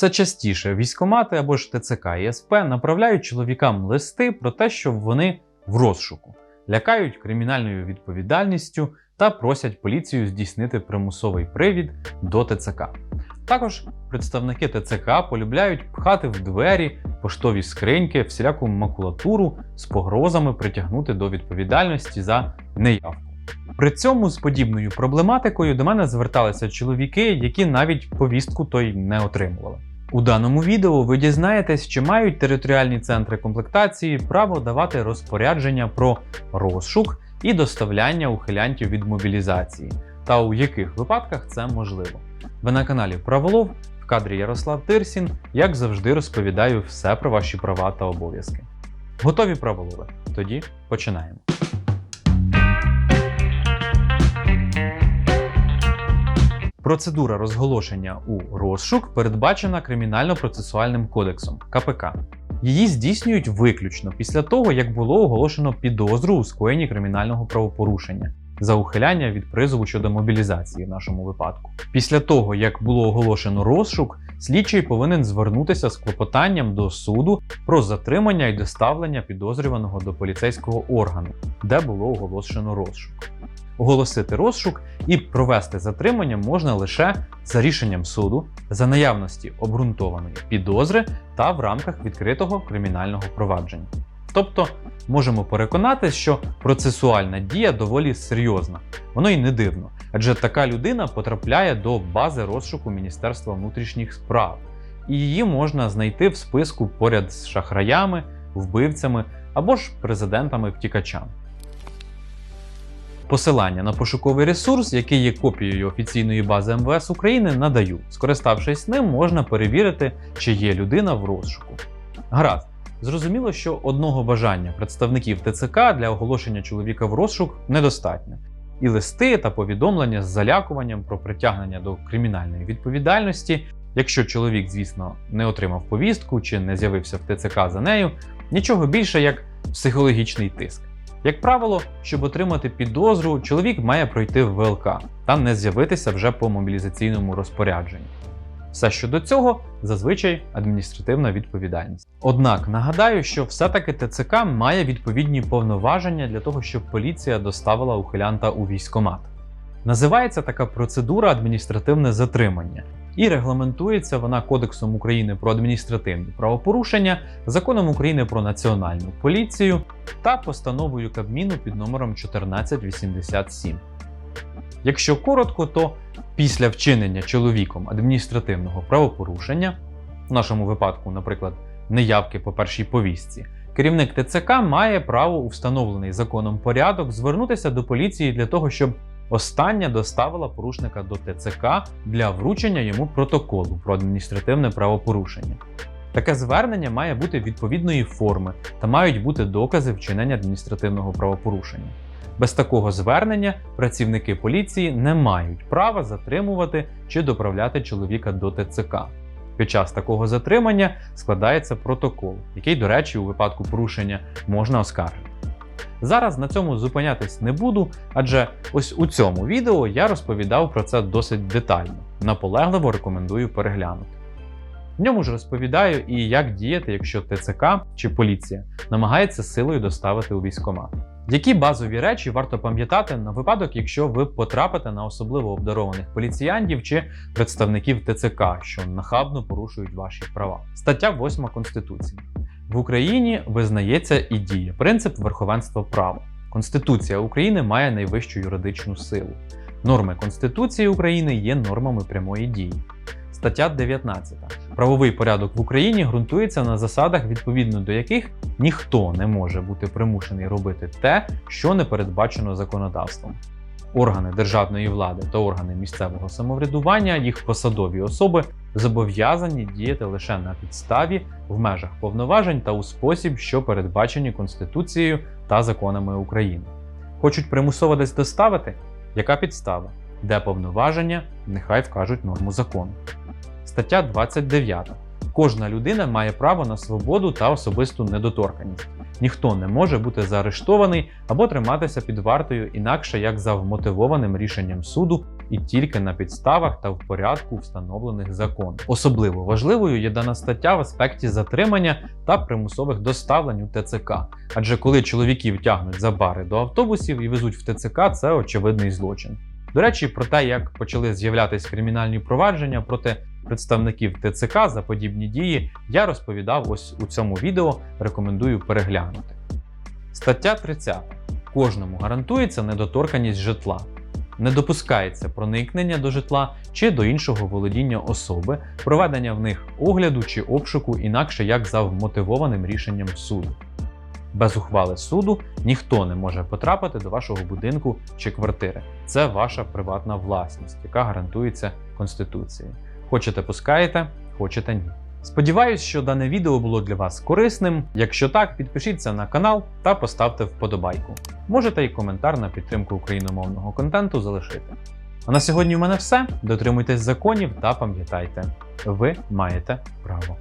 Все частіше військомати або ж ТЦК і СП направляють чоловікам листи про те, що вони в розшуку, лякають кримінальною відповідальністю та просять поліцію здійснити примусовий привід до ТЦК. Також представники ТЦК полюбляють пхати в двері, поштові скриньки, всіляку макулатуру з погрозами притягнути до відповідальності за неявку. При цьому з подібною проблематикою до мене зверталися чоловіки, які навіть повістку той не отримували. У даному відео ви дізнаєтесь, чи мають територіальні центри комплектації право давати розпорядження про розшук і доставляння ухилянтів від мобілізації, та у яких випадках це можливо. Ви на каналі Праволов в кадрі Ярослав Тирсін, як завжди, розповідаю все про ваші права та обов'язки. Готові праволови? Тоді починаємо. Процедура розголошення у розшук передбачена Кримінально-процесуальним кодексом КПК. Її здійснюють виключно після того, як було оголошено підозру у скоєнні кримінального правопорушення за ухиляння від призову щодо мобілізації в нашому випадку. Після того, як було оголошено розшук, слідчий повинен звернутися з клопотанням до суду про затримання і доставлення підозрюваного до поліцейського органу, де було оголошено розшук. Оголосити розшук і провести затримання можна лише за рішенням суду, за наявності обґрунтованої підозри та в рамках відкритого кримінального провадження. Тобто можемо переконатись, що процесуальна дія доволі серйозна. Воно й не дивно, адже така людина потрапляє до бази розшуку Міністерства внутрішніх справ, і її можна знайти в списку поряд з шахраями, вбивцями або ж президентами-втікачами. Посилання на пошуковий ресурс, який є копією офіційної бази МВС України, надаю. Скориставшись ним, можна перевірити, чи є людина в розшуку. Гаразд. Зрозуміло, що одного бажання представників ТЦК для оголошення чоловіка в розшук недостатньо. І листи та повідомлення з залякуванням про притягнення до кримінальної відповідальності, якщо чоловік, звісно, не отримав повістку чи не з'явився в ТЦК за нею, нічого більше як психологічний тиск. Як правило, щоб отримати підозру, чоловік має пройти ВЛК та не з'явитися вже по мобілізаційному розпорядженню. Все щодо цього зазвичай адміністративна відповідальність. Однак нагадаю, що все-таки ТЦК має відповідні повноваження для того, щоб поліція доставила ухилянта у військкомат. Називається така процедура адміністративне затримання, і регламентується вона Кодексом України про адміністративні правопорушення, законом України про національну поліцію та постановою Кабміну під номером 1487. Якщо коротко, то після вчинення чоловіком адміністративного правопорушення, в нашому випадку, наприклад, неявки по першій повістці, керівник ТЦК має право у встановлений законом порядок звернутися до поліції для того, щоб остання доставила порушника до ТЦК для вручення йому протоколу про адміністративне правопорушення. Таке звернення має бути відповідної форми та мають бути докази вчинення адміністративного правопорушення. Без такого звернення працівники поліції не мають права затримувати чи доправляти чоловіка до ТЦК. Під час такого затримання складається протокол, який, до речі, у випадку порушення можна оскаржити. Зараз на цьому зупинятись не буду, адже ось у цьому відео я розповідав про це досить детально. Наполегливо рекомендую переглянути. В ньому ж розповідаю і як діяти, якщо ТЦК чи поліція намагається силою доставити у військкомат. Які базові речі варто пам'ятати на випадок, якщо ви потрапите на особливо обдарованих поліціянтів чи представників ТЦК, що нахабно порушують ваші права? Стаття 8 Конституції. В Україні визнається і діє принцип верховенства права. Конституція України має найвищу юридичну силу. Норми Конституції України є нормами прямої дії. Стаття 19. Правовий порядок в Україні ґрунтується на засадах, відповідно до яких ніхто не може бути примушений робити те, що не передбачено законодавством. Органи державної влади та органи місцевого самоврядування, їх посадові особи зобов'язані діяти лише на підставі, в межах повноважень та у спосіб, що передбачені Конституцією та законами України. Хочуть примусово десь доставити? Яка підстава? Де повноваження? Нехай вкажуть норму закону. Стаття 29. Кожна людина має право на свободу та особисту недоторканність. Ніхто не може бути заарештований або триматися під вартою інакше як за вмотивованим рішенням суду і тільки на підставах та в порядку, встановлених законом. Особливо важливою є дана стаття в аспекті затримання та примусових доставлень у ТЦК. Адже коли чоловіків тягнуть за бари до автобусів і везуть в ТЦК, це очевидний злочин. До речі, про те, як почали з'являтися кримінальні провадження проти представників ТЦК за подібні дії, я розповідав ось у цьому відео. Рекомендую переглянути. Стаття 30. Кожному гарантується недоторканість житла. Не допускається проникнення до житла чи до іншого володіння особи, проведення в них огляду чи обшуку інакше як за вмотивованим рішенням суду. Без ухвали суду ніхто не може потрапити до вашого будинку чи квартири. Це ваша приватна власність, яка гарантується Конституцією. Хочете пускаєте, хочете ні. Сподіваюсь, що дане відео було для вас корисним. Якщо так, підпишіться на канал та поставте вподобайку. Можете і коментар на підтримку україномовного контенту залишити. А на сьогодні в мене все. Дотримуйтесь законів та пам'ятайте, ви маєте право.